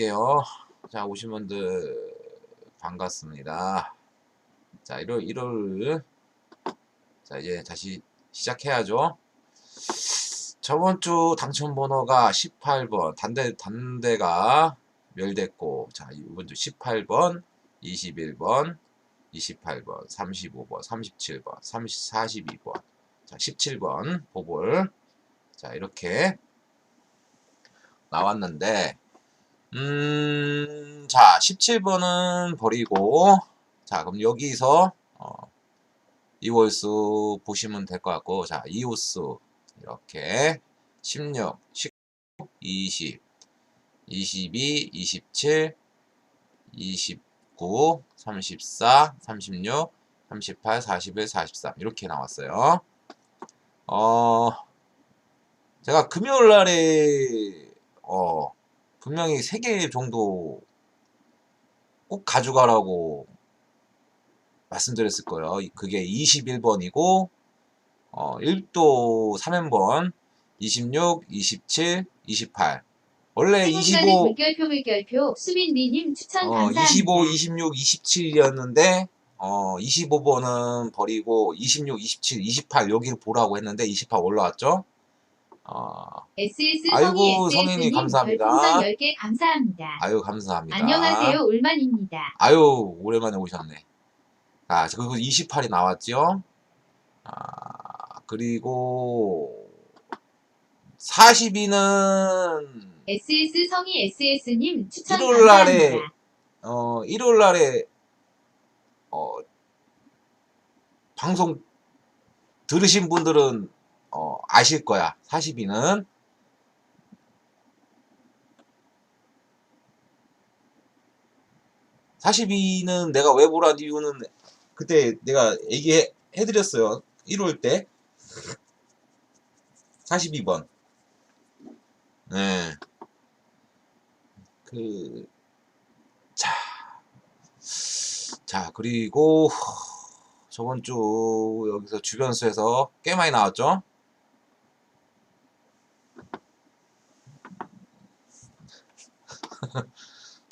할게요. 자, 오신 분들 반갑습니다. 자, 1월 1월 자, 이제 다시 시작해야죠. 저번 주 당첨 번호가 18번, 단대 단대가 멸됐고 자, 이번 주 18번, 21번, 28번, 35번, 37번, 30, 42번, 자, 17번 보볼 자, 이렇게 나왔는데 음, 자, 17번은 버리고 자, 그럼 여기서 어, 이월수 보시면 될 것 같고 자, 이호수 이렇게 16, 19, 20, 22, 27, 29, 34, 36, 38, 41, 43 이렇게 나왔어요. 어, 제가 금요일 날에 어, 분명히 3개 정도 꼭 가져가라고 말씀드렸을 거예요. 그게 21번이고 어, 1도 3연번 26, 27, 28 원래 25 물결표 물결표 수빈리님 추천 어, 감사합니다. 25, 26, 27이었는데 어, 25번은 버리고 26, 27, 28 여기를 보라고 했는데 28 올라왔죠? 어, SS 아이고, 성인이 감사합니다. 별풍선 10개 감사합니다. 아유 감사합니다. 안녕하세요 울만입니다. 아유 오랜만에 오셨네. 아 그리고 28이 나왔죠. 아 그리고 42는 SS 성희 SS님 추천 일요일 날에 감사합니다. 어 1월 날에 어 방송 들으신 분들은 어 아실 거야. 42는 42는 내가 왜 보란 이유는 그때 내가 얘기해 드렸어요. 1월 때 42번. 네. 그 자. 자, 그리고 저번 주 여기서 주변수에서 꽤 많이 나왔죠?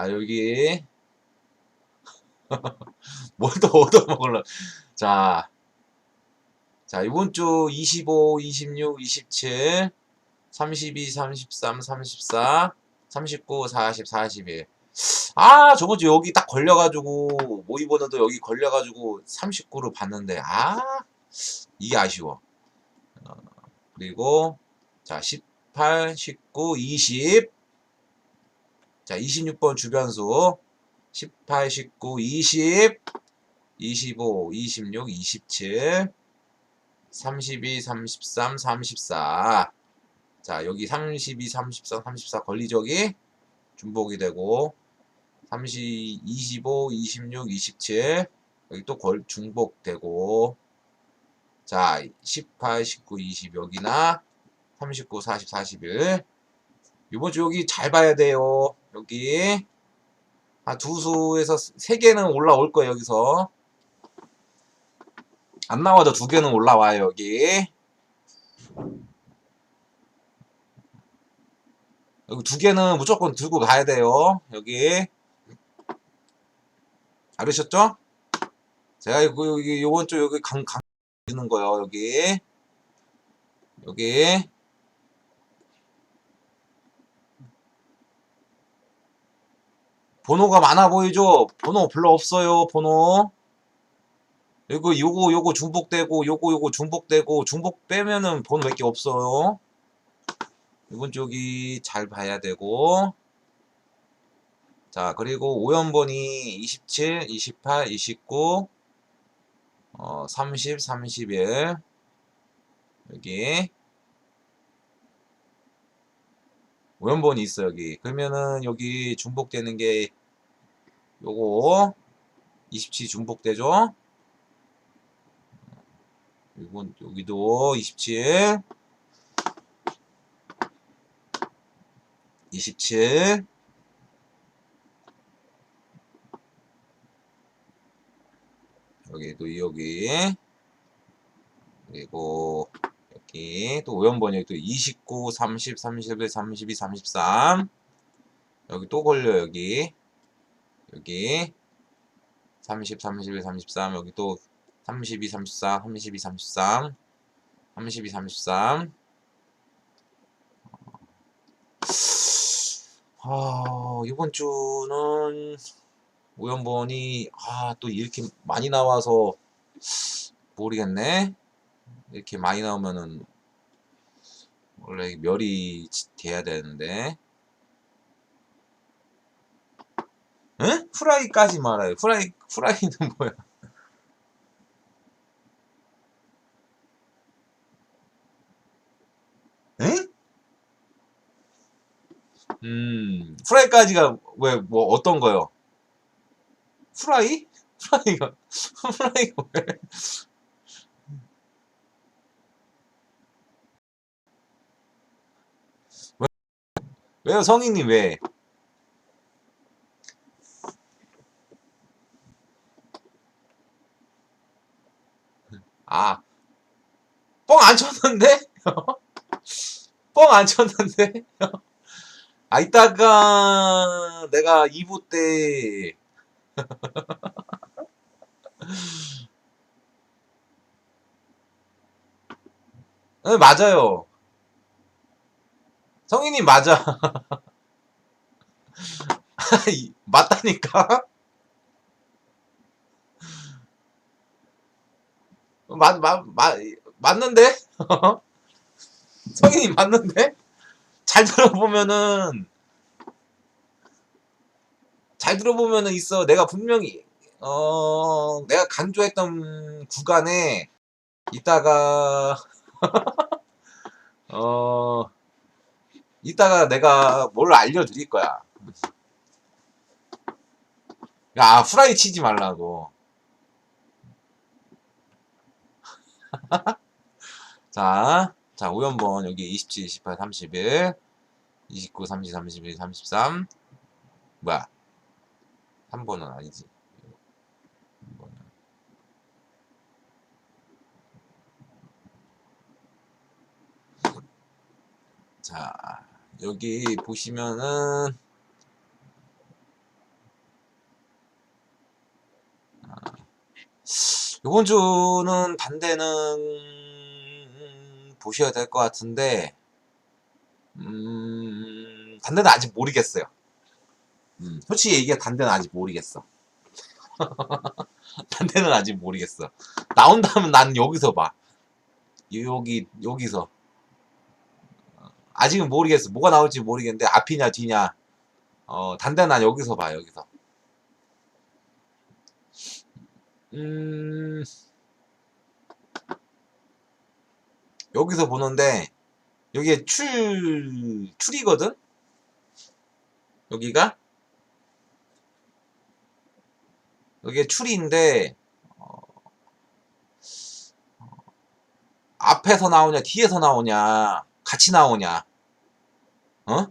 자, 여기 뭘 또 얻어먹을라. 자, 자, 이번 주 25, 26, 27, 32, 33, 34, 39, 40, 41. 아, 저번 주 여기 딱 걸려가지고, 모의번호도 여기 걸려가지고 39로 봤는데, 아, 이게 아쉬워. 어, 그리고, 자, 18, 19, 20. 자, 26번 주변수. 18, 19, 20, 25, 26, 27, 32, 33, 34. 자, 여기 32, 33, 34 걸리적이 중복이 되고, 30, 25, 26, 27. 여기 또 걸, 중복되고, 자, 18, 19, 20 여기나, 39, 40, 41. 이번 주 여기 잘 봐야 돼요. 여기. 아, 두 수에서 세 개는 올라올 거예요, 여기서. 안 나와도 두 개는 올라와요, 여기. 여기 두 개는 무조건 들고 가야 돼요, 여기. 알으셨죠? 제가 이거, 여기, 요번 주 여기 강, 강, 주는 거예요, 여기. 여기. 번호가 많아 보이죠? 번호 별로 없어요, 번호. 이거, 요거, 요거 중복되고, 요거, 요거 중복되고, 중복 빼면은 번호 몇 개 없어요. 이번 쪽이 잘 봐야 되고. 자, 그리고 오연번이 27, 28, 29, 어, 30, 31. 여기. 오연번이 있어, 여기. 그러면은 여기 중복되는 게 요거 27 중복되죠? 이건 여기도 27 27 여기도 여기. 그리고 여기 또 오연번이 또 29, 30, 31, 32, 33 여기 또 걸려 여기 여기 30 31 33 여기 또 32 34 32 33 32 33 아, 이번 주는 우연번이 아, 또 이렇게 많이 나와서 모르겠네. 이렇게 많이 나오면은 원래 멸이 지- 돼야 되는데. 응? 후라이까지 말아요. 후라이 후라이는 뭐야? 응? 음, 후라이까지가 왜 뭐 어떤 거요? 후라이? 후라이가 후라이가 왜? 왜- 왜요, 성인님 왜? 아, 뻥 안 쳤는데? 뻥 안 쳤는데? 아, 이따가 내가 2부 때 네, 맞아요. 성인이 맞아. 이- 맞다니까? 맞, 맞, 맞, 맞는데? 성인이 맞는데? 잘 들어보면은, 잘 들어보면은 있어. 내가 분명히, 어, 내가 강조했던 구간에, 이따가, 어, 이따가 내가 뭘 알려드릴 거야. 야, 후라이 치지 말라고. 자, 자, 우연번 여기 27, 28, 31, 29, 30, 31, 33. 뭐야? 3번은 아니지. 3번은. 자, 여기 보시면은 이번 주는 단대는 보셔야 될 것 같은데 음, 단대는 아직 모르겠어요. 음, 솔직히 얘기해 단대는 아직 모르겠어. 단대는 아직 모르겠어. 나온다면 난 여기서 봐. 여기 여기서 아직은 모르겠어. 뭐가 나올지 모르겠는데 앞이냐 뒤냐. 어, 난 여기서 봐. 여기서. 음. 여기서 보는데 여기에 출 출이거든. 여기가 여기에 출인데 어, 앞에서 나오냐 뒤에서 나오냐 같이 나오냐 어?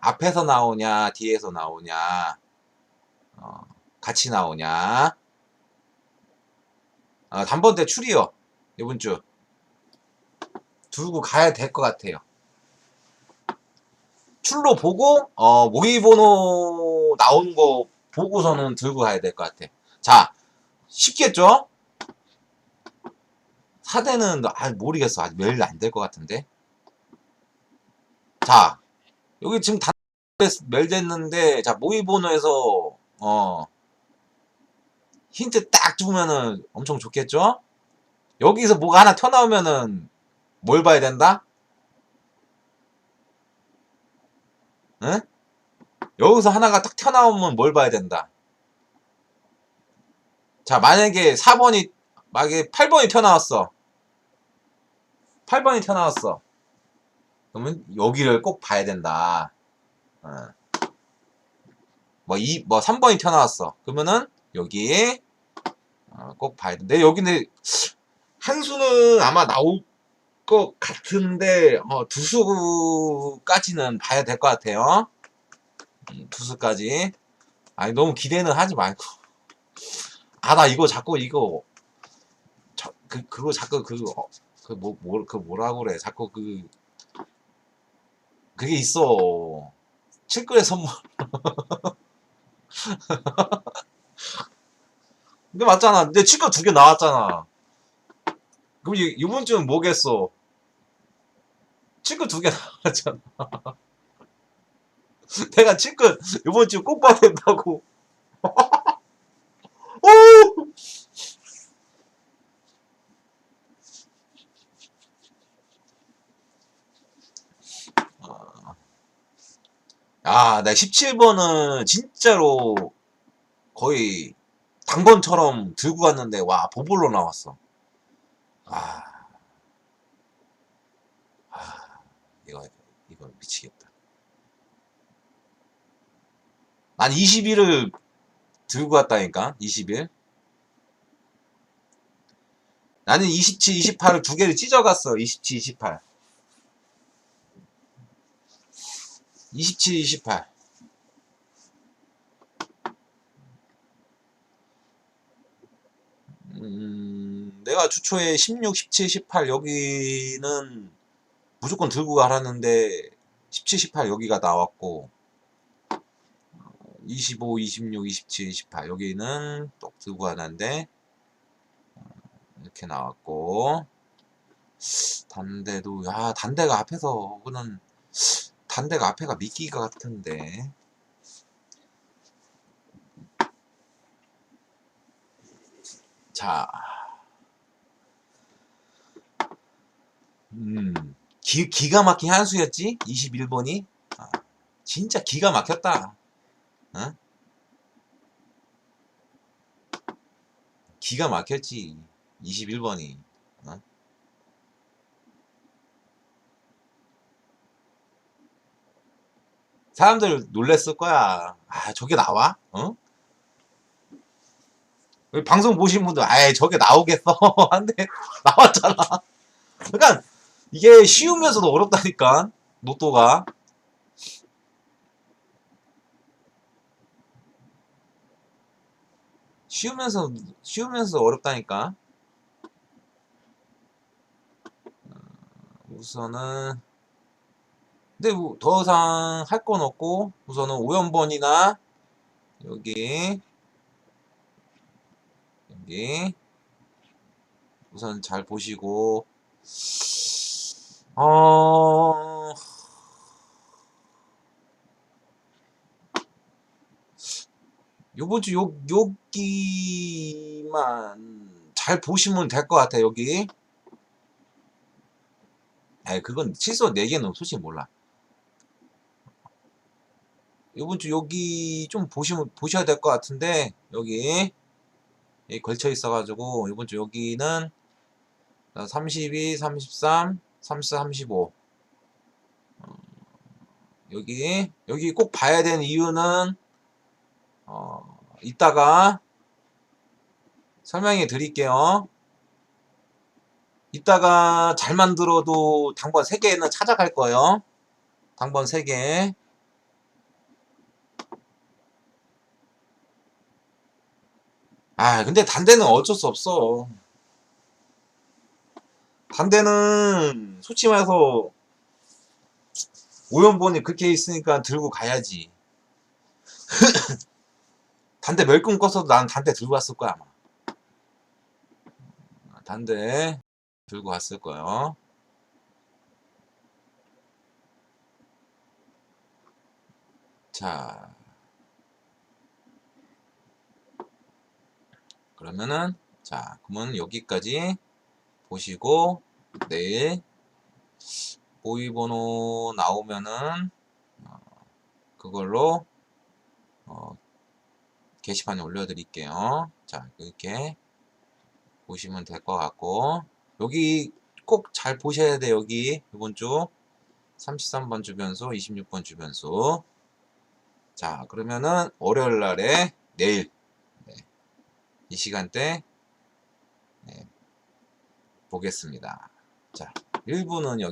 앞에서 나오냐 뒤에서 나오냐 어, 같이 나오냐? 아, 단번대 출이요. 이번 주. 두고 가야 될 것 같아요. 출로 보고 어, 모의번호 나오는 거 보고서는 들고 가야 될 것 같아. 자 쉽겠죠? 4대는 아 모르겠어. 아직 매일 안 될 것 같은데. 자 여기 지금 단 멜됐는데 자 모의번호에서 어. 힌트 딱 주면은 엄청 좋겠죠? 여기서 뭐가 하나 튀어나오면은 뭘 봐야 된다? 응? 여기서 하나가 딱 튀어나오면 뭘 봐야 된다? 자 만약에 4번이 만약에 8번이 튀어나왔어. 8번이 튀어나왔어. 그러면 여기를 꼭 봐야 된다. 어. 뭐, 이, 뭐, 3번이 튀어나왔어. 그러면은, 여기, 어, 꼭 봐야 돼. 여기는, 한 수는 아마 나올 것 같은데, 어, 두 수까지는 봐야 될 것 같아요. 음, 두 수까지. 아니, 너무 기대는 하지 말고. 아, 나 이거 자꾸 이거, 저, 그, 그거 자꾸 그, 어, 그, 뭐, 뭐, 그 뭐라고 그래. 자꾸 그, 그게 있어. 칠거래 선물. 근데 맞잖아. 근데 칠거 두개 나왔잖아. 그럼 이, 이번 주는 뭐겠어? 칠거 두개 나왔잖아. 내가 칠거 이번 주 꼭 봐야 된다고. 오! 아, 나 17번은 진짜로 거의 당번처럼 들고 갔는데, 와, 보볼로 나왔어. 아, 아, 이거, 이거 미치겠다. 난 21을 들고 갔다니까, 21. 나는 27, 28을 두 개를 찢어갔어, 27, 28. 27, 28. 음, 내가 주초에 16, 17, 18 여기는 무조건 들고 가라는데 17, 18 여기가 나왔고 25, 26, 27, 28 여기는 또 들고 가는데 이렇게 나왔고 단대도 야 단대가 앞에서 그는 단대가 앞에가 미끼가 같은데. 자. 음, 기, 기가 막힌 한 수였지? 21번이? 아, 진짜 기가 막혔다. 어? 기가 막혔지. 21번이 사람들 놀랬을 거야. 아, 저게 나와? 어? 방송 보신 분들, 아예 저게 나오겠어. 한데, 나왔잖아. 그러니까, 이게 쉬우면서도 어렵다니까, 로또가. 쉬우면서, 쉬우면서 어렵다니까. 어, 우선은, 근데 뭐 더 이상 할 건 없고 우선은 5연번이나 여기 여기 우선 잘 보시고 어 요번 주 요, 여기만 잘 보시면 될 것 같아 여기. 에 그건 취소 4개는 솔직히 몰라 이번 주 여기 좀 보시면 보셔야 될 것 같은데 여기 여기 걸쳐 있어 가지고 이번 주 여기는 32, 33, 34, 35 어, 여기 여기 꼭 봐야 되는 이유는 어, 이따가 설명해 드릴게요. 이따가 잘 만들어도 당번 3개는 찾아갈 거예요. 당번 3개. 아, 근데 단대는 어쩔 수 없어. 단대는 솔직히 말해서 오연본이 그렇게 있으니까 들고 가야지. 단대 멸꿈 껐어도 난 단대 들고 갔을 거야 아마. 단대 들고 갔을 거예요. 자. 그러면은 자 그러면 여기까지 보시고 내일 보이번호 나오면은 어, 그걸로 어, 게시판에 올려드릴게요. 자 이렇게 보시면 될 것 같고. 여기 꼭 잘 보셔야 돼 여기. 이번 주 33번 주변수 26번 주변수. 자 그러면은 월요일 날에 내일 이 시간대 네, 보겠습니다. 자, 1부는 여기